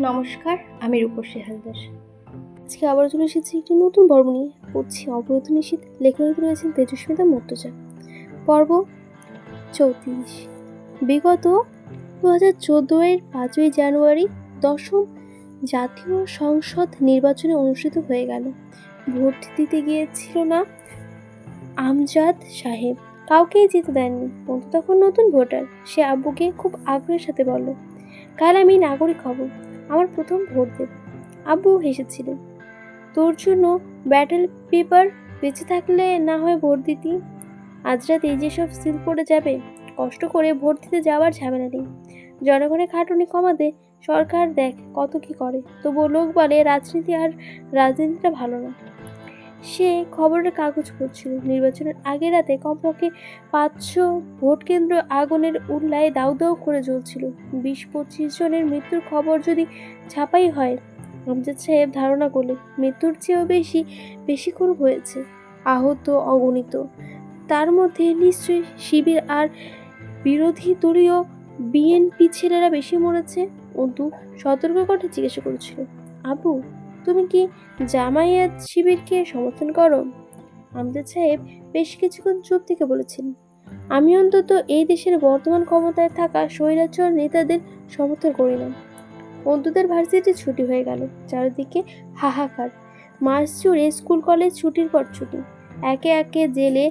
নমস্কার, আমি রূপসী হালদার। আজকে আবার চলে এসেছি একটি নতুন পর্ব নিয়ে। পড়ছি অবরোধ নিষিদ্ধ লেখনীতে রয়েছেন তেজস্মিতা মর্তজা। পর্ব চৌত্রিশ। বিগত দু হাজার চোদ্দ এর পাঁচই জানুয়ারি দশম জাতীয় সংসদ নির্বাচনে অনুষ্ঠিত হয়ে গেল। ভোট দিতে গিয়েছিল না আমজাদ সাহেব। কাউকেই যেতে দেননি। অন্তু তখন নতুন ভোটার। সে আব্বুকে খুব আগ্রহের সাথে বলল, কাল আমি নাগরিক হব। আমার প্রথম ভোট দেব। আব্বু হেসেছিলেন, তোর জন্য ব্যাটেল পেপার বেঁচে থাকলে না হয় ভোট দিতি। আজ রাতে যেসব সিল পড়ে যাবে, কষ্ট করে ভোট দিতে যাওয়ার ঝামেলা নেই। জনগণের খাটুনি কমাতে সরকার দেখ কত কি করে। তবুও লোক বলে রাজনীতি আর রাজনীতিটা ভালো না। সে খবরের কাগজ পড়ছিল নির্বাচনের আগের রাতে কমপক্ষে পাঁচশো ভোট কেন্দ্র আগুনের উল্লায় দাউ দাউ করে জ্বলছিল। বিশ পঁচিশ জনের মৃত্যুর খবর যদি ছাপাই হয়, আমজাদ সাহেব ধারণা করলেন, মৃত্যুর চেয়েও বেশি বেশি বেশিক্ষণ হয়েছে, আহত, অগণিত। তার মধ্যে নিশ্চয়ই শিবির আর বিরোধী দলীয় বিএনপি ছেলেরা বেশি মরেছে, অন্তু সতর্ক কণ্ঠে জিজ্ঞাসা করেছিল। আবু তুমি কি জামায়াত শিবিরকে সমর্থন করো? আমজাদ সাহেব বেশ কিছুক্ষণ চুপ থেকে বলেছেন, আমি অন্তত এই দেশের বর্তমান ক্ষমতায় থাকা স্বৈরাচার নেতাদের সমর্থন করি না। অন্তুদের ভার্সিটি ছুটি হয়ে গেল, চারিদিকে হাহাকার। মাস জুড়ে স্কুল, কলেজ ছুটির পর ছুটি। একে একে জেলে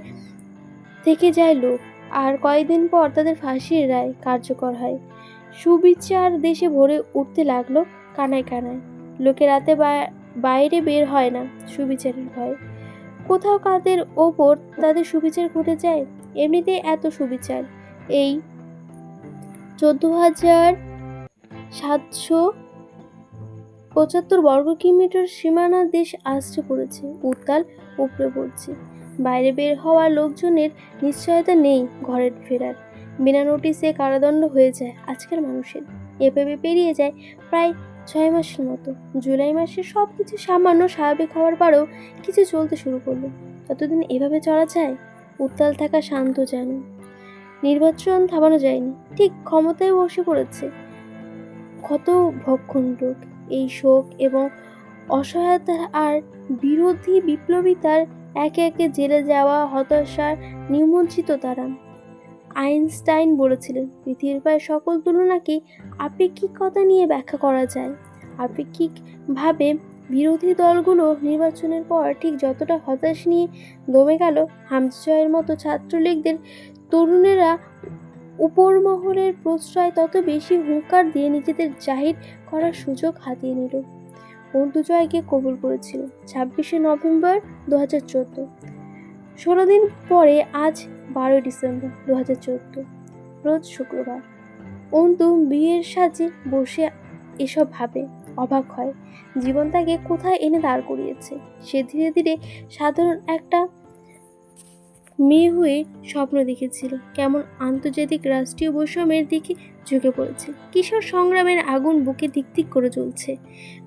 থেকে যায় লোক, আর কয়েকদিন পর তাদের ফাঁসির রায় কার্যকর হয়। সুবিচার দেশে ভরে উঠতে লাগল কানায় কানায়। লোকে রাতে বাইরে বের হয় না, সুবিচারের ভয়। কোথাও কাদের ওপর তাদের সুবিচার ঘটে যায়, এমনিতেই এত সুবিচার। এই চোদ্দ হাজার সাতশো পঁচাত্তর বর্গ কিলোমিটার সীমানা দেশ আসছে পড়েছে, উত্তাল উপড়ে পড়ছে। বাইরে বের হওয়া লোকজনের নিশ্চয়তা নেই ঘরের ফেরার। বিনা নোটিসে কারাদণ্ড হয়ে যায় আজকের মানুষের। এভাবে পেরিয়ে যায় প্রায় ছয় মাসের মতো। জুলাই মাসে সব কিছু সামান্য স্বাভাবিক হওয়ার পরেও কিছু চলতে শুরু করল। ততদিন এভাবে চলা যায়, উত্তাল থাকা শান্ত যেন নির্বাচন থামানো যায়নি। ঠিক ক্ষমতায় বসে পড়েছে। কত ভক্ষণরোগ এই শোক এবং অসহায়তা আর বিরোধী বিপ্লবিতার একে একে জেলে যাওয়া, হতাশার নিমজ্জিত তারা। আইনস্টাইন বলেছিলেন, পৃথিবীর প্রায় সকল তুলনাকেই আপেক্ষিকতা নিয়ে ব্যাখ্যা করা যায়? আপেক্ষিকভাবে বিরোধী দলগুলো নির্বাচনের পর ঠিক যতটা হতাশ নিয়ে দমে গেল, হামজয়ের মতো ছাত্রলীগদের তরুণেরা উপরমহলের প্রশ্রয় তত বেশি হুঙ্কার দিয়ে নিজেদের জাহির করার সুযোগ হাতিয়ে নিল। অন্তুজয়কে কবুল করেছিল ছাব্বিশে নভেম্বর দু হাজার চোদ্দ। ষোলো দিন পরে আজ বারোই ডিসেম্বর দু হাজার চোদ্দ, রোজ শুক্রবার। অন্তু বিয়ের সাজে বসে এসব ভাবে অবাক হয়। জীবন তাকে কোথায় এনে দাঁড় করিয়েছে? সে ধীরে ধীরে সাধারণ একটা মেয়ে হয়ে স্বপ্ন দেখেছিল। কেমন আন্তর্জাতিক রাষ্ট্রীয় বৈষম্যের দিকে ঝুঁকে পড়েছে। কিশোর সংগ্রামের আগুন বুকে দিক দিক করে চলছে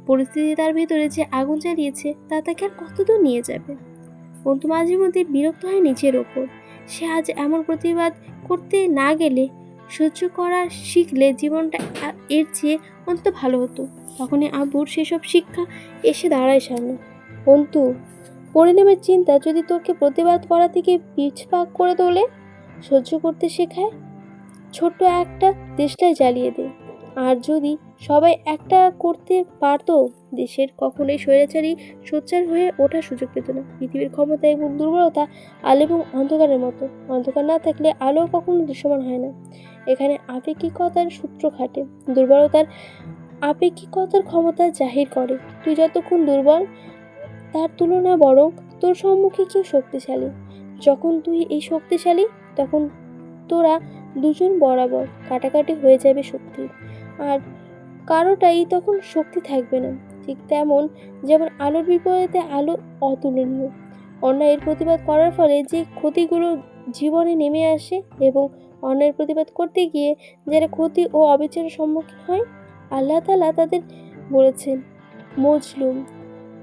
পরিস্থিতি তার ভেতরে যে আগুন জ্বালিয়েছে, তা তাকে আর কতদূর নিয়ে যাবে? অন্তু মাঝে মধ্যে বিরক্ত হয় নিজের ওপর। সে আজ এমন প্রতিবাদ করতে না গেলে সহ্য করা শিখলে জীবনটা এর চেয়ে অন্তত ভালো হতো। তখনই আব্বুর সেসব শিক্ষা এসে দাঁড়ায় সামনে। অন্তু পরিণামের চিন্তা, যদি তোকে প্রতিবাদ করা থেকে পিছপাক করে তোলে, সহ্য করতে শেখায়? ছোট্ট একটা দেশটাই জ্বালিয়ে দে। আর যদি সবাই একটা করতে পারতো, দেশের কখনোই স্বৈরাচারী সোচ্চার হয়ে ওঠার সুযোগ পেত না। পৃথিবীর ক্ষমতা এবং দুর্বলতা আলো এবং অন্ধকারের মতো। অন্ধকার না থাকলে আলো কখনো দৃশ্যমান হয় না। এখানে আপেক্ষিকতার সূত্র খাটে। দুর্বলতার আপেক্ষিকতার ক্ষমতা জাহির করে। তুই যতক্ষণ দুর্বল, তার তুলনা বরং তোর সম্মুখে কেউ শক্তিশালী। যখন তুই এই শক্তিশালী, তখন তোরা দুজন বরাবর কাটাকাটি হয়ে যাবে শক্তির। আর কারোটাই তখন শক্তি থাকবে না। ঠিক তেমন যেমন আলোর বিপরীতে আলো অতুলনীয়। অন্যায়ের প্রতিবাদ করার ফলে যে ক্ষতিগুলো জীবনে নেমে আসে এবং অন্যায়ের প্রতিবাদ করতে গিয়ে যারা ক্ষতি ও অবিচারের সম্মুখীন হয়, আল্লাহ তালা তাদের বলেছেন, মজলুম।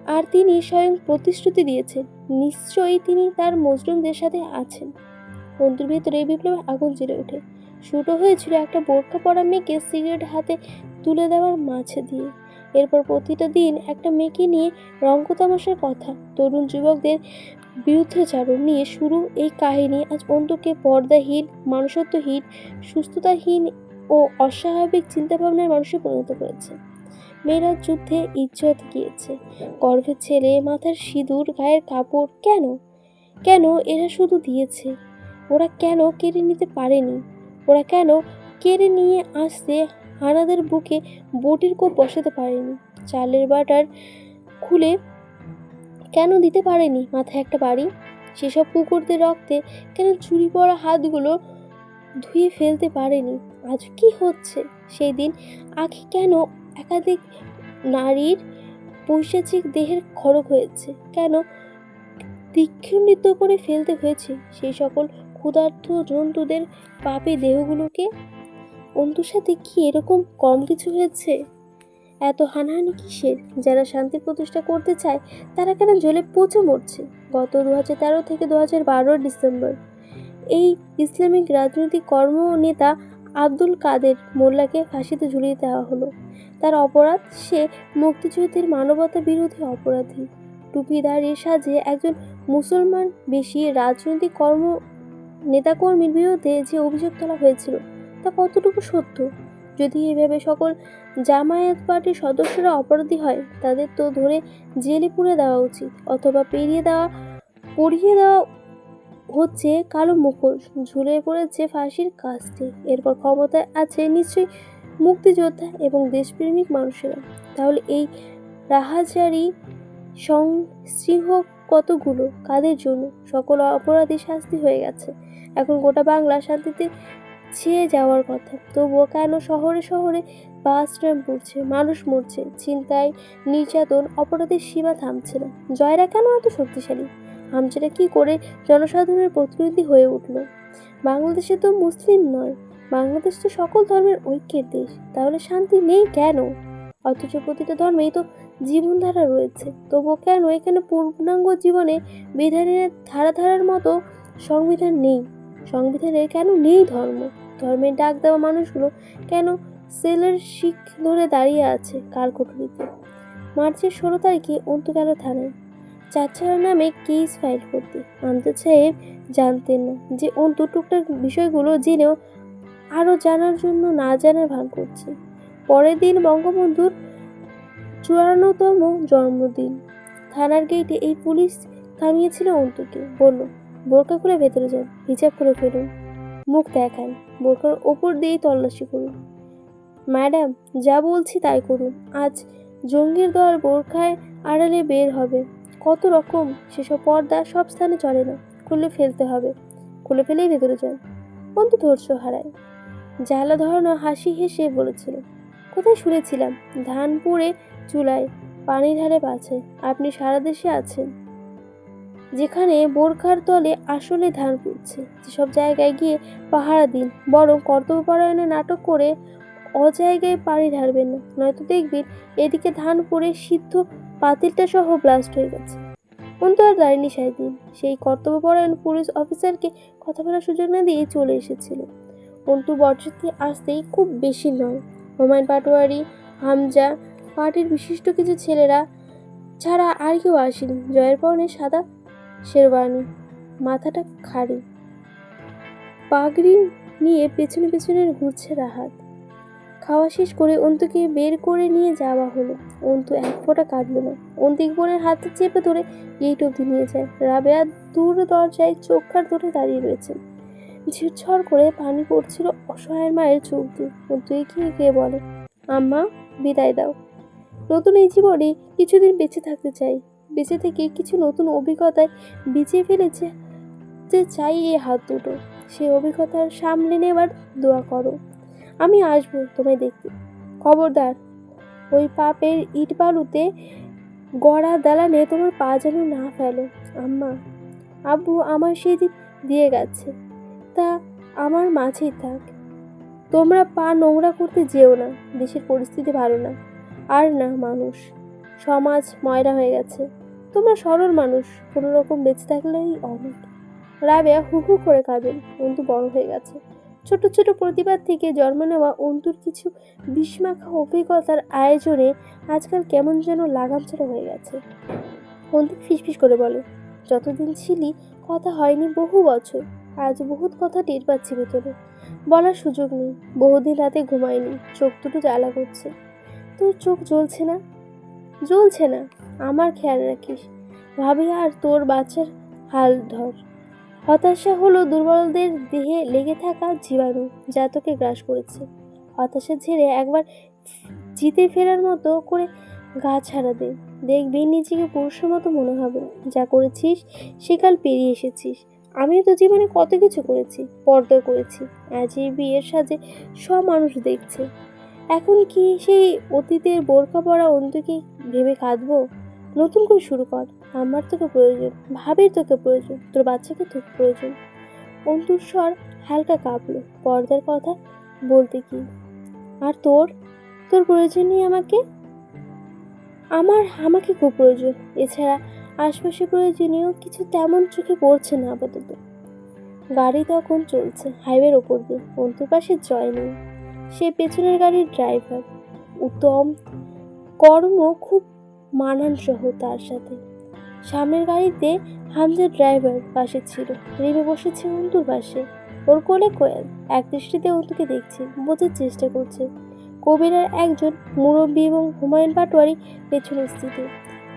আর তিনি স্বয়ং প্রতিশ্রুতি দিয়েছেন, নিশ্চয়ই তিনি তার মজলুমদের সাথে আছেন। বন্ধুর ভেতরে বিপ্লবে আগুন জ্বলে ওঠে। শুরু হয়েছিল একটা বোরখা পরা মেয়েকে সিগারেট হাতে তুলে দেওয়ার মাঝে দিয়ে। এরপর প্রতিটা দিন একটা মেয়েকে নিয়ে রঙ্গ তামাশার কথা, তরুণ যুবকদের বিরুদ্ধাচারণ নিয়ে শুরু এই কাহিনী। আজ অন্তকে পর্দাহীন, মানুষত্বহীন, সুস্থতাহীন ও অস্বাভাবিক চিন্তাভাবনার মানুষে পরিণত করেছে। মেয়েরা যুদ্ধে ইজ্জত গিয়েছে। গর্ভের ছেলে, মাথার সিঁদুর, গায়ের কাপড়, কেন? কেন এরা শুধু দিয়েছে? ওরা কেন কেড়ে নিতে পারেনি? ওরা কেন কেড়ে নিয়ে আসতে হানাদের বুকে বটির কোপ বসাতে পারেনি। চালের বাটার খুলে কেন দিতে পারেনি? মাথায় একটা বাড়ি? সেসব কুকুরদের রক্তে কেন চুরি পড়া হাতগুলো ধুয়ে ফেলতে পারেনি? আজ কি হচ্ছে? সেই দিন আখি কেন একাধিক নারীর পৈশাচিক দেহের খড়গ হয়েছে? কেন দীক্ষিণিত করে ফেলতে হয়েছে? সেই সকল ক্ষুধার্ত জন্তুদের পাপে দেহগুলোকে অন্তুর সাথে কি এরকম কম কিছু হয়েছে? এত হানাহানি কিসের? যারা শান্তি প্রতিষ্ঠা করতে চায়, তারা কেন জলে পচে মরছে? গত দু হাজার তেরো থেকে দু হাজার ডিসেম্বর। এই ইসলামিক রাজনৈতিক কর্ম নেতা আব্দুল কাদের মোল্লাকে ফাঁসিতে ঝুলিয়ে দেওয়া হলো। তার অপরাধ, সে মুক্তিযুদ্ধের মানবতা বিরোধী অপরাধী। টুপিদারির সাজে একজন মুসলমান বেশি রাজনৈতিক কর্ম নেতাকর্মীর বিরুদ্ধে যে অভিযোগ তোলা হয়েছিল তা কতটুকু সত্য? যদি এভাবে সকল জামায়াত পার্টির সদস্যরা অপরাধী হয়, তাদের তো ধরে জেলে পুরে দেওয়া উচিত, অথবা পেরিয়ে দেওয়া, পড়িয়ে দেওয়া হচ্ছে কালো মুখোশ ঝুলে পড়েছে ফাঁসির কাজটি। এরপর ক্ষমতায় আছে নিশ্চয়ই মুক্তিযোদ্ধা এবং দেশপ্রেমিক মানুষেরা। তাহলে এই রাহাজারি সংশৃহ কতগুলো? কাদের জন্য? সকল অপরাধী শাস্তি হয়ে গেছে। এখন গোটা বাংলা শান্তিতে ছেয়ে যাওয়ার কথা। তবুও কেন শহরে শহরে বাস ট্রাম পড়ছে, মানুষ মরছে, চিন্তায় নির্যাতন, অপরাধের সীমা থামছে না। জয়রা কেন এত শক্তিশালী? হামচারা কি করে জনসাধারণের প্রতিনিধি হয়ে উঠল? বাংলাদেশে তো মুসলিম নয়, বাংলাদেশ তো সকল ধর্মের ঐক্যের দেশ, তাহলে শান্তি নেই কেন? অথচ প্রতিটা ধর্মেই তো জীবনধারা রয়েছে। তবুও কেন এখানে পূর্ণাঙ্গ জীবনে বিধানের ধারাধারার মতো সংবিধান নেই? সংবিধানের কেন নেই ধর্ম? ধর্মের ডাক দেওয়া মানুষগুলো কেন সেলের শিখ ধরে দাঁড়িয়ে আছে কালকটুরিতে মার্চের ষোলো তারিখে অন্তু গেল থানায়। চাচার নামে কেস ফাইল করতে। আমজাদ সাহেব জানতেন না যে অন্তু টুকটাক বিষয়গুলো জেনেও আরও জানার জন্য না জানার ভান করছে। পরের দিন বঙ্গবন্ধুর চুয়ান্নতম জন্মদিন। থানার গেটে এই পুলিশ থামিয়েছিল অন্তুকে। বলল, বোরকা খুলে ভেতরে যান, হিজাব খুলে ফেলুন। মুখ দেখান বোরকার ওপর দিয়েই তল্লাশি করুন। ম্যাডাম, যা বলছি তাই করুন। আজ জঙ্গির দল বোরখায় আড়ালে বের হবে। কত রকম সেসব পর্দা সব স্থানে চলে না। খুলে ফেলতে হবে। খুলে ফেলেই ভেতরে যান। অন্তু ধৈর্য হারায়। জ্বালা ধরানো হাসি হেসে বলেছিল, কোথায় শুনেছিলাম? ধান পুড়ে চুলায় পানির হারে পাছে আপনি সারা দেশে আছেন। যেখানে বোরখার তলে আসলে ধান পুড়ছে যেসব জায়গায় গিয়ে পাহারা দিন, বরং কর্তব্যপরায়ণে নাটক করে অজায়গায় পানি ঢালবেন না। নয়তো দেখবেন এদিকে ধান পড়ে সিদ্ধ পাতিলটা সহ ব্লাস্ট হয়ে গেছে। অন্তু আর দাঁড়িয়ে সাহেদিন সেই কর্তব্যপরায়ণ পুলিশ অফিসারকে কথা বলার সুযোগ না দিয়ে চলে এসেছিল। অন্তু বর্ষাতে আসতেই খুব বেশি নয়। হুমায়ুন পাটোয়ারি, হামজা, পার্টির বিশিষ্ট কিছু ছেলেরা ছাড়া আর কেউ আসেনি। জয়ের পরনে সাদা শেরওয়ানি, মাথাটা খাড়ি। পাগড়ি নিয়ে পেছনে পেছনে ঘুরছে রাহাত। খাওয়া শেষ করে অন্তুকে বের করে নিয়ে যাওয়া হলো। অন্তু এক ফোঁটা কাঁদল না। অন্তিক বোনের হাতে চেপে ধরে গেট অবধি নিয়ে যায়। রাবেয়া দূর দরজায় চোখ কাট ধরে দাঁড়িয়ে রয়েছে। ঝিরঝর করে পানি পড়ছিল অসহায় মায়ের চোখ দিয়ে। অন্তু এগিয়ে গিয়ে বলে, আম্মা, বিদায় দাও। নতুন এই জীবনে কিছুদিন বেঁচে থাকতে চাই। বেঁচে থেকে কিছু নতুন অভিজ্ঞতায় বিছিয়ে ফেলেছে যে চাই এই হাত দুটো। সেই অভিজ্ঞতার সামলে নেবার দোয়া করো। আমি আসব তোমায় দেখতে। খবরদার, ওই পাপের ইট বালুতে গড়া দালানে তোমার পা যেন না ফেলো। আম্মা, আব্বু আমার সেদিন দিয়ে গেছে। তা আমার মাঝেই থাক। তোমরা পা নোংরা করতে যেও না। দেশের পরিস্থিতি ভালো না। আর না মানুষ। সমাজ ময়রা হয়ে গেছে। তোমরা সরল মানুষ, কোনো রকম বেঁচে থাকলেই অনেক রাবেয়া হু হু করে কাঁদেন অন্তু বড় হয়ে গেছে। ছোট ছোট প্রতিবাদ থেকে জন্ম নেওয়া অন্তুর কিছু বিস্মাখা অভিজ্ঞতার আয়োজনে আজকাল কেমন যেন লাগাম ছাড়া হয়ে গেছে। অন্তিক ফিসফিস করে বলে, যতদিন ছিলি, কথা হয়নি বহু বছর। আজ বহুত কথা টের পাচ্ছি ভেতরে। বলার সুযোগ নেই, বহুদিন রাতে ঘুমায়নি চোখ দুটো জ্বালা করছে। তোর চোখ জ্বলছে না? জ্বলছে না। আমার খেয়াল রাখিস। ভাবি, আর তোর বাচ্চার হাল ধর। হতাশা হলো দুর্বলদের দেহে লেগে থাকা জীবাণু যা তোকে গ্রাস করেছে। হতাশা ঝেড়ে একবার জিতে ফেরার মতো করে গা ছাড়া দে। দেখবি নিজেকে পুরুষের মতো মনে হবে। যা করেছিস সেকাল পেরিয়ে এসেছিস। আমিও তো জীবনে কত কিছু করেছি, পর্দা করেছি। আজ এই বিয়ের সাজে সব মানুষ দেখছে। এখন কি সেই অতীতের বোরখা পরা অন্তুকে ভেবে কাঁদবো? নতুন করে শুরু কর। আমার তোকে প্রয়োজন, ভাবির তোকে প্রয়োজন, তোর বাচ্চাকে তোকে প্রয়োজন। অন্তুর স্বর হালকা কাঁপলো, পর্দার কথা বলতে কি? আর তোর? তোর প্রয়োজন নেই আমাকে? আমার, আমাকে খুব প্রয়োজন। এছাড়া আশপাশে প্রয়োজনীয় কিছু তেমন চোখে পড়ছে না আপাতত। গাড়ি তখন চলছে হাইওয়ের ওপর দিয়ে। অন্তুর পাশে জয় নেই। সে পেছনের গাড়ির ড্রাইভার উত্তম কর্ম খুব মানানসহ তার সাথে। সামনের গাড়িতে হামজা ড্রাইভার পাশে ছিল। রিমে বসেছে অন্তুর পাশে। ওর কোলে কোয়েল। এক দৃষ্টিতে অন্তুকে দেখছে, বোঝার চেষ্টা করছে। কবিরার একজন মুরব্বী এবং হুমায়ুন পাটোয়ারি পেছনে স্থিত।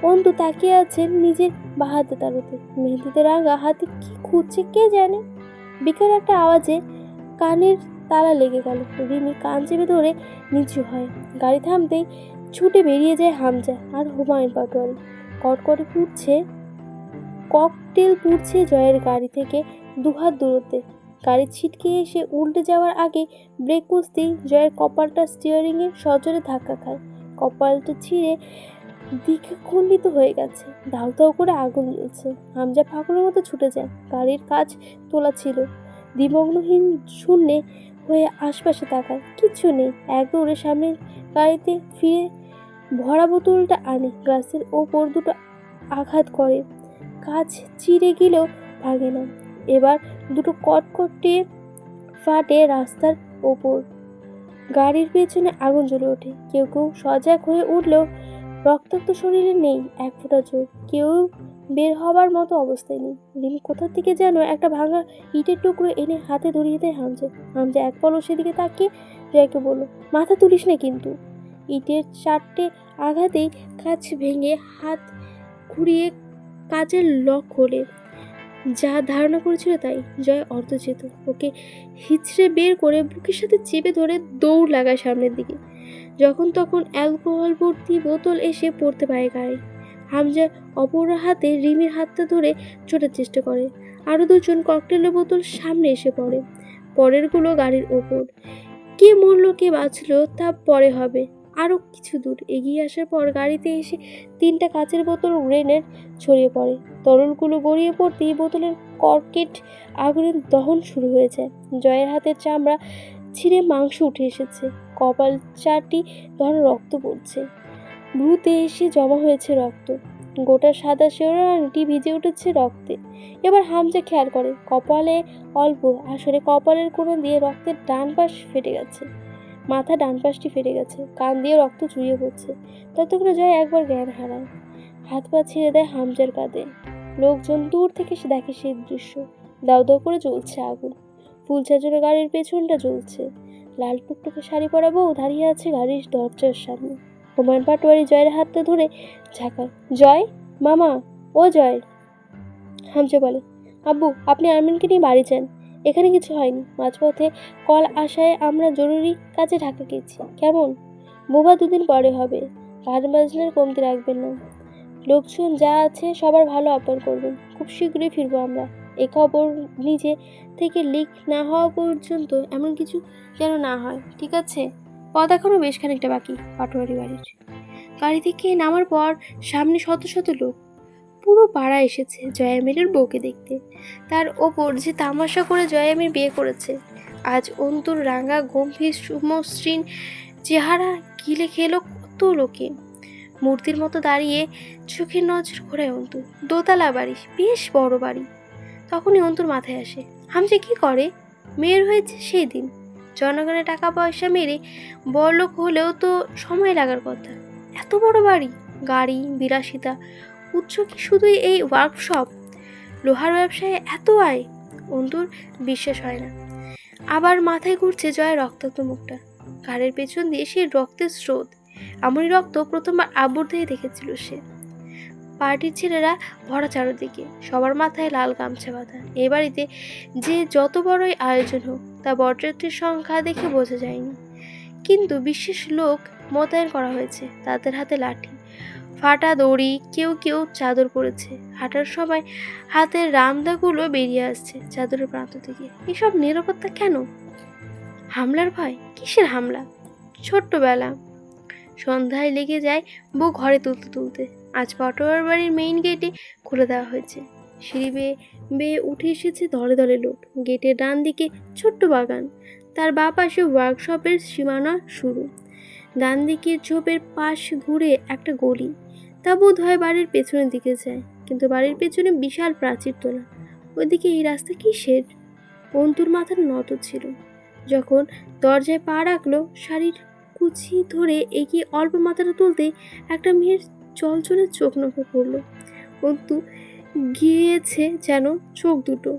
অন্তু তাকিয়ে আছেন নিজের বাহাতে তারতে মেহেদিতে রাঙা হাতে কি খুঁজছে কে জানে? বিকাল একটা আওয়াজে কানের তালা লেগে গেল। রিমি কান চেপে ধরে নিচু হয়। গাড়ি থামতেই ছুটে বেরিয়ে যায় হামজা আর হুমায়ুন পাটোয়ারি। কটকটে পুড়ছে, ককটেল পুড়ছে জয়ের গাড়ি থেকে দুহাত দূরত্বে। গাড়ি ছিটকে এসে উল্টে যাওয়ার আগে ব্রেক কষতেই জয়ের কপালটা স্টিয়ারিংয়ে সজোরে ধাক্কা খায়। কপালটা ছিঁড়ে দিকে খণ্ডিত হয়ে গেছে। ধাউ ধাউ করে আগুন জ্বলছে। হামজা ফাঁকুরের মতো ছুটে যায়। গাড়ির কাজ তোলা ছিল। দিমগ্নহীন শূন্যে হয়ে আশপাশে তাকায়। কিচ্ছু নেই। এক দৌড়ে সামনে গাড়িতে ফিরে ভরা বোতলটা আনে। গ্লাসের ওপর দুটো আঘাত করে। কাজ চিড়ে গেলেও ভাঙে না। এবার দুটো কটকটে ফাটে রাস্তার ওপর। গাড়ির পেছনে আগুন জ্বলে ওঠে। কেউ কেউ সজাগ হয়ে উঠলেও রক্তাক্ত শরীরে নেই এক ফোঁটা জোর কেউ বের হবার মতো অবস্থায় নেই। রিম কোথা থেকে যেন একটা ভাঙা ইটের টুকরো এনে হাতে ধরিয়ে দেয় হামজা। হামজা এক পলক সেদিকে তাকিয়ে জয়কে বলল, মাথা তুলিস না কিন্তু। ইটের চারটে আঘাতেই কাছ ভেঙে হাত ঘুরিয়ে কাজের লক খোলে। যা ধারণা করেছিল তাই জয় অর্ধচেত ওকে হিচড়ে বের করে বুকের সাথে চেপে ধরে দৌড় লাগায় সামনের দিকে। যখন তখন অ্যালকোহল ভর্তি বোতল এসে পড়তে পারে গায়ে। হামজা অপর হাতে রিমির হাতটা ধরে ছোটার চেষ্টা করে। আরও দুজন ককটেলের বোতল সামনে এসে পড়ে, পরেরগুলো গাড়ির ওপর। কে মরলো, কে বাঁচলো, তা পরে হবে। আরও কিছু দূর এগিয়ে আসার পর গাড়িতে এসে তিনটা কাচের বোতল গ্রেনেড ছড়িয়ে পড়ে। তরলগুলো গড়িয়ে পড়তেই বোতলের কর্কেট আগুনের দহন শুরু হয়ে যায় জয়ের হাতের চামড়া ছিঁড়ে মাংস উঠে এসেছে। কপাল চারটি ধর রক্ত পড়ছে। ভ্রুতে এসে জমা হয়েছে রক্ত। গোটা সাদা শেওড়ানিটি ভিজে উঠেছে রক্তে। এবার হামজা খেয়াল করে, কপালে অল্প, আসলে কপালের কোণে দিয়ে রক্তের ডান পাশ ফেটে গেছে। মাথা ডান পাশটি ফেটে গেছে, কান দিয়ে রক্ত চুইয়ে পড়ছে। ততক্ষণে জয় একবার জ্ঞান হারায়। হাত পা ছেড়ে দেয় হামজার কাঁধে। লোকজন দূর থেকে সে দেখে সেই দৃশ্য। দাউ দাউ করে জ্বলছে আগুন। ফুল ছাজোরে গাড়ির পেছনটা জ্বলছে। লাল টুকটুকে শাড়ি পরা বউ দাঁড়িয়ে আছে গাড়ির দরজার সামনে। হুমায়ুন পাটোয়ারি জয়ের হাতটা ধরে ঝাঁকায়। জয়? মামা? ও জয়। হামজা বলে, আব্বু, আপনি আরমিনকে নিয়ে বাড়ি যান। এখানে কিছু হয়নি। মাঝপথে কল আসায় আমরা জরুরি কাজে ঢাকা গেছি কেমন? বোবা দুদিন পরে হবে। গান বাজনার কমতি রাখবেন না। লোকজন যা আছে সবার ভালো আপ্যায়ন করবেন। খুব শীঘ্রই ফিরবো আমরা। এ খবর নিজে থেকে লিক না হওয়া পর্যন্ত এমন কিছু যেন না হয়, ঠিক আছে? পথ এখনও বেশ খানিকটা বাকি, পাটোয়ারি বাড়ির। গাড়ি থেকে নামার পর সামনে শত শত লোক। পুরো পাড়া এসেছে জয়ামিরের বউকে দেখতে। তার ওপর যে তামাশা করে জয়ামির বিয়ে করেছে। আজ অন্তুর রাঙা, গম্ভীর, সুমসৃণ চেহারা গিলে খেলো কত লোকে। মূর্তির মতো দাঁড়িয়ে চোখের নজর ঘোরায় অন্তু। দোতলা বাড়ি, বেশ বড় বাড়ি। তখনই অন্তুর মাথায় আসে। হামজা কি করে? মেয়ের হয়েছে সেই দিন। জনগণের টাকা পয়সা মেরে বড়লোক হলেও তো সময় লাগার কথা। এত বড় বাড়ি, গাড়ি, বিলাসিতা, উৎস কি শুধুই এই ওয়ার্কশপ লোহার ব্যবসায় এত আয়? অন্তুর বিশ্বাস হয় না। আবার মাথায় ঘুরছে জয়ের রক্তাক্ত মুখটা। ঘাড়ের পেছন দিয়ে সে রক্তের স্রোত। এমনই রক্ত প্রথমবার আব্বুর দেহে দেখেছিল সে। পার্টির ছেলেরা ভরা চারোদিকে, সবার মাথায় লাল গামছা বাঁধা। এ বাড়িতে যে যত বড়ই আয়োজন হোক, তা বরযাত্রীর সংখ্যা দেখে বোঝা যায়নি। কিন্তু বিশেষ লোক মোতায়েন করা হয়েছে, তাদের হাতে লাঠি। ফাটা দড়ি, কেউ কেউ চাদর পরেছে। হাঁটার সময় হাতের রামদাগুলো বেরিয়ে আসছে চাদরের প্রান্ত থেকে। এসব নিরাপত্তা কেন? হামলার ভয়? কিসের হামলা? ছোট্টবেলা। সন্ধ্যায় লেগে যায় বউ ঘরে তুলতে তুলতে। আজ পটোয়ার বাড়ির মেইন গেটে খুলে দেওয়া হয়েছে। সিঁড়ি বেয়ে বেয়ে উঠে এসেছে দলে দলে লোক। গেটের ডান দিকে ছোট্ট বাগান। তার বা পাশে ওয়ার্কশপের সীমানা শুরু। ডান দিকের ঝোপের পাশ ঘুরে একটা গলি। তা বোধ হয় বাড়ির পেছনের দিকে যায়, কিন্তু বাড়ির পেছনে বিশাল প্রাচীর তোলা। ওইদিকে এই রাস্তা কিসের? অন্তুর মাথার নত ছিল। যখন দরজায় পা রাখল, শাড়ির কুচি ধরে এগিয়ে অল্প মাথাটা তুলতেই একটা মেয়ের চলচলে চোখ নখে পড়ল অন্তু গিয়েছে যেন চোখ দুটো।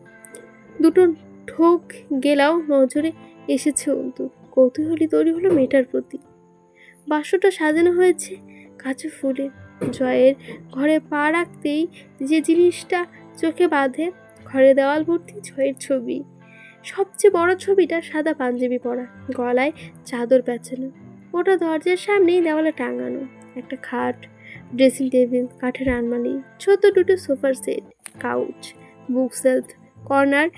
দুটো ঠোক গেলাও নজরে এসেছে অন্তু। কৌতূহলী তৈরি হলো মেয়েটার প্রতি। বাসটা সাজানো হয়েছে কাছে ফুলে জয়ের ঘরে পা রাখতেই যে জিনিসটা চোখে বাঁধে ঘরে দেওয়াল ভর্তি জয়ের ছবি। সবচেয়ে বড় ছবিটা সাদা পাঞ্জাবি পরা, গলায় চাদর পেঁচানো। ওটা দরজার সামনেই দেওয়ালে টাঙানো। একটা খাট ড্রেসিং টেবিল, কাঠের আলমারি, ছোট দুটো সোফার সেট কাউচ বুক সেলফ কর্নার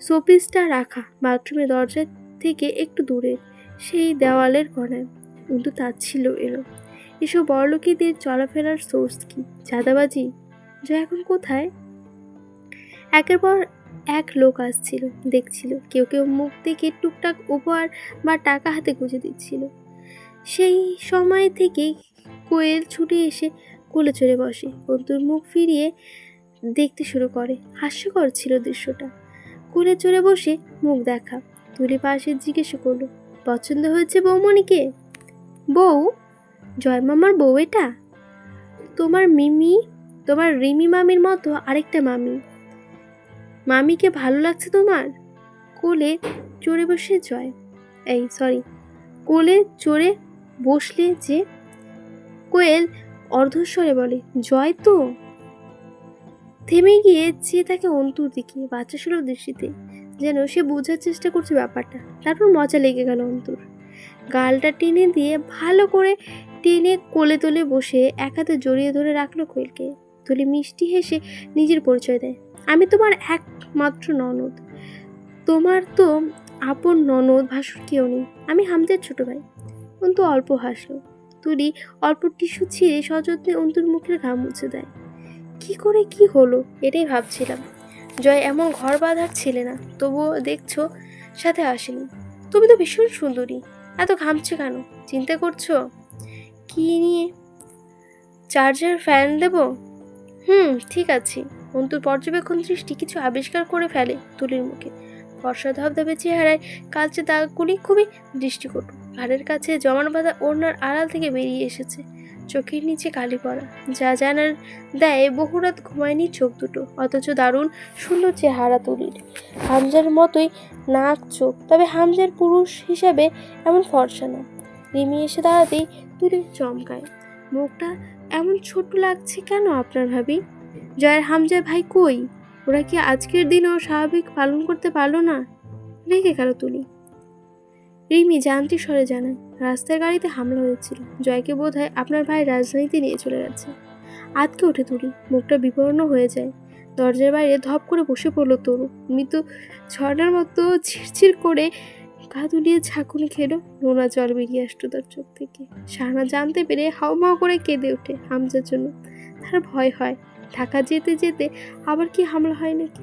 শোপিসটা রাখা বাথরুমের দরজা থেকে একটু দূরে, সেই দেওয়ালের কোণায় কিন্তু তার ছিল এলো। এসব বড়লোকিদের চলাফেরার সোর্স কি? চাঁদাবাজি? যা এখন কোথায়? একের পর এক লোক আসছিল, দেখছিল। কেউ কেউ মুখ থেকে টুকটাক উপহার বা টাকা হাতে গুঁজে দিচ্ছিল। সেই সময় থেকেই কোয়েল ছুটে এসে কোলে চড়ে বসে। অন্তুর মুখ ফিরিয়ে দেখতে শুরু করে। হাস্যকর ছিল দৃশ্যটা। কোলে চড়ে বসে মুখ দেখা। তুলি পাশে জিজ্ঞেস করল, পছন্দ হয়েছে বৌমণিকে? বউ? জয় মামার বউ এটা? তোমার মিমি, তোমার রিমি মামির মতো আরেকটা মামি। মামিকে ভালো লাগছে তোমার? কোলে চড়ে বসে জয়। এই সরি কোলে চড়ে বসলে যে কোয়েল অর্ধস্বরে বলে, জয় তো? থেমে গিয়ে চেয়ে থাকে অন্তুর দিকে বাচ্চা সুলভ দৃষ্টিতে, যেন সে বোঝার চেষ্টা করছে ব্যাপারটা। তারপর মজা লেগে গেল অন্তুর। গালটা টেনে দিয়ে ভালো করে টেনে কোলে তোলে বসে এক হাতে জড়িয়ে ধরে রাখল কোয়েলকে। তুলি মিষ্টি হেসে নিজের পরিচয় দেয়, আমি তোমার একমাত্র ননদ। তোমার তো আপন ননদ ভাসুর কেউ নেই। আমি হামদের ছোট ভাই। অন্তু অল্প হাসলো। তুলি অল্প টিস্যু ছিঁড়ে সযত্নে অন্তুর মুখের ঘাম মুছে দেয়। কি করে কি হলো? এটাই ভাবছিলাম। জয় এমন ঘর বাঁধার ছিলে না, তবুও দেখছ, সাথে আসেনি। তুমি তো ভীষণ সুন্দরী, এত ঘামছে কেন? চিন্তা করছ? কি নিয়ে? চার্জার ফ্যান দেব? হুম, ঠিক আছে। অন্তুর পর্যবেক্ষণ দৃষ্টি কিছু আবিষ্কার করে ফেলে তুলির মুখে। বর্ষা ধবধবে চেহারায় কালচে দাগগুলি খুবই দৃষ্টিকটু। ঘাড়ের কাছে জমানো বাঁধা ওড়নার আড়াল থেকে বেরিয়ে এসেছে, চোখের নিচে কালি পড়া যা জানার দেয় বহুরাত ঘুমায়নি চোখ দুটো, অথচ দারুণ সুন্দর চেহারা তুলির। হামজার মতোই নাক, চোখ, তবে হামজার পুরুষ হিসাবে এমন ফর্সা না। রিমি এসে দাঁড়াতেই তুলি চমকায়। মুখটা এমন ছোট লাগছে কেন আপনার ভাবি? জয়ের হামজার ভাই কই? ওরা কি আজকের দিনও স্বাভাবিক পালন করতে পারল না? রেখে গেল তুলি। রিমি যান্ত্রিক স্বরে জানায়, রাস্তার গাড়িতে হামলা হয়েছিল। জয়কে বোধ হয় আপনার ভাই রাজধানীতে নিয়ে চলে গেছে। আতকে উঠে তুলি মুখটা বিবর্ণ হয়ে যায়। দরজার বাইরে ধপ করে বসে পড়ল তরু। মৃত্যু ঝর্ণার মতো ছিড়ছিড় করে গা দুলিয়ে ঝাঁকুনি খেলো। নোনা জল বেরিয়ে আসতো তার চোখ থেকে। শাহানা জানতে পেরে হাউমাউ করে কেঁদে ওঠে হামজার জন্য। তার ভয় হয়। ঢাকা যেতে যেতে আবার কি হামলা হয় নাকি?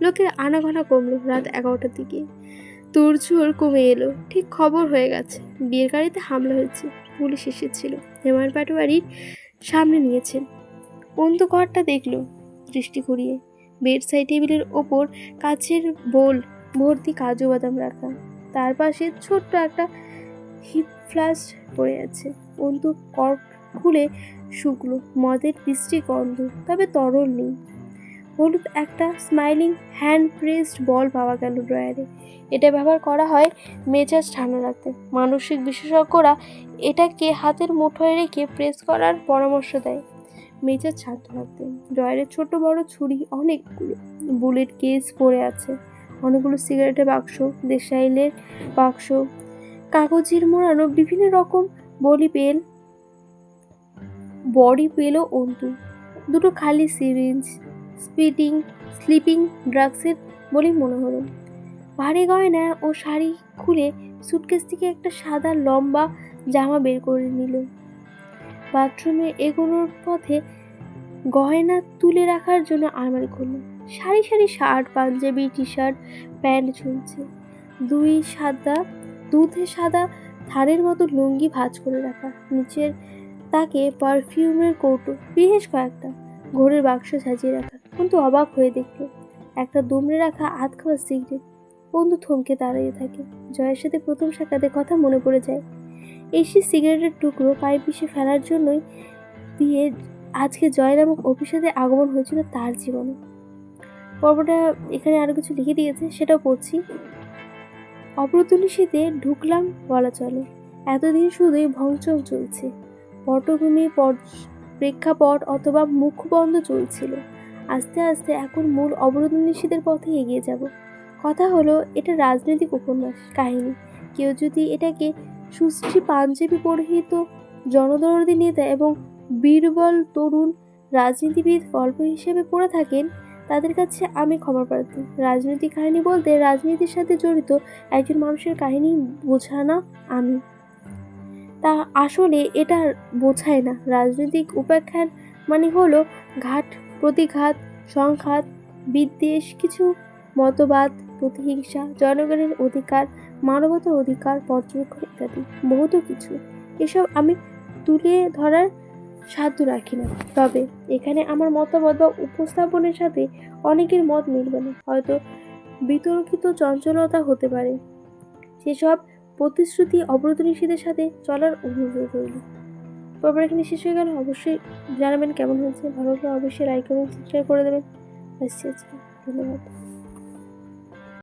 লোকের আনাগোনা কমলো রাত এগারোটার দিকে। তোড়জোড় কমে এলো। ঠিক খবর হয়ে গেছে। বিয়ের গাড়িতে হামলা হয়েছে। পুলিশ এসেছিল। হেমার পাটোয়ারির সামনে নিয়েছেন। অন্ত ঘরটা দেখল দৃষ্টি ঘুরিয়ে। বেড সাইড টেবিলের ওপর কাছের বোল, ভর্তি কাজু বাদাম রাখা। তার পাশে ছোট্ট একটা হিপ ফ্লাস্ক পড়ে আছে। অন্তু কর্ক খুলে শুকলো। মদের বৃষ্টি গন্ধ। তবে তরল নেই। হলুদ একটা স্মাইলিং হ্যান্ড প্রেসড বল পাওয়া গেল ড্রয়ারে। এটা ব্যবহার করা হয় মেজাজ ঠান্ডা রাখতে। মানসিক বিশেষজ্ঞরা এটাকে হাতের মুঠোয় রেখে প্রেস করার পরামর্শ দেয়। মেজাজ শান্ত রাখতে। ড্রয়ারে ছোট বড় ছুরি অনেকগুলো বুলেট কেস পড়ে আছে। অনেকগুলো সিগারেটের বাক্স, দেশাইলের বাক্স, কাগজের মোড়ানো বিভিন্ন রকম বলি পেল বডি পেলও অন্তু। দুটো খালি সিরিঞ্জ স্পিডিং স্লিপিং, ড্রাগসের বলে মনে হলো। ভারী গয়না ও শাড়ি খুলে সুটকেস থেকে একটা সাদা লম্বা জামা বের করে নিল। বাথরুমে এগোনোর পথে গয়না তুলে রাখার জন্য আলমারি খুলল। সারি সারি shirt, Punjabi T shirt pant ঝুলছে। দুই সাদা, দুধে সাদা থারের মতো লুঙ্গি ভাজ করে রাখা। নিচের তাকে পারফিউমের কৌটো বিশেষ কয়েকটা। ঘোরের বাক্স সাজিয়ে রাখা। কিন্তু অবাক হয়ে দেখল, একটা দুমড়ে রাখা আধ খাওয়া সিগারেট। বন্ধু থমকে দাঁড়িয়ে থাকে। জয়ের সাথে প্রথম সাক্ষাতে কথা মনে পড়ে যায়। এই সে সিগারেটের টুকরো পায়ে পিষে ফেলার জন্যই দিয়ে আজকে জয় নামক অফিসারের আগমন হয়েছিল তার জীবনে। পর্বটা এখানে আরও কিছু লিখে দিয়েছে, সেটাও পড়ছি। অপ্রতুলিসিতে ঢুকলাম বলা চলে। এতদিন শুধুই ভংচং চলছে। পটভূমি পট- প্রেক্ষাপট অথবা মুখবন্ধ চলছিল। আস্তে আস্তে এখন মূল অবরোধ নিষেধের পথে এগিয়ে যাব। কথা হলো, এটা রাজনৈতিক উপন্যাস, কাহিনী। কেউ যদি এটাকে সুশ্রী পাঞ্জাবি পরিহিত জনদরদি নেতা এবং বীরবল তরুণ রাজনীতিবিদ গল্প হিসেবে পড়ে থাকেন, তাদের কাছে আমি ক্ষমা প্রার্থী। রাজনৈতিক কাহিনী বলতে রাজনীতির সাথে জড়িত একজন মানুষের কাহিনী বোঝানা আমি। তা আসলে এটা বোঝায় না। রাজনৈতিক উপাখ্যান মানে হলো ঘাট প্রতিঘাত, সংঘাত, বিদ্বেষ, কিছু মতবাদ, প্রতিহিংসা, জনগণের অধিকার মানবতার অধিকার, পর্যবেক্ষণ ইত্যাদি, বহুত কিছু। এসব আমি তুলে ধরার সাধ্য রাখি না। তবে এখানে আমার মতামত বা উপস্থাপনের সাথে অনেকের মত মিলবে না। হয়তো বিতর্কিত চঞ্চলতা হতে পারে। সেসব প্রতিশ্রুতি অবরোধ নিষেধের সাথে চলার অনুরোধ রইল। পর্ব এখানে শেষ হয়ে গেল, অবশ্যই জানাবেন কেমন হয়েছে। ভালো লাগলে অবশ্যই লাইক এবং সাবস্ক্রাইব করে দেবেন। আচ্ছা আচ্ছা ধন্যবাদ।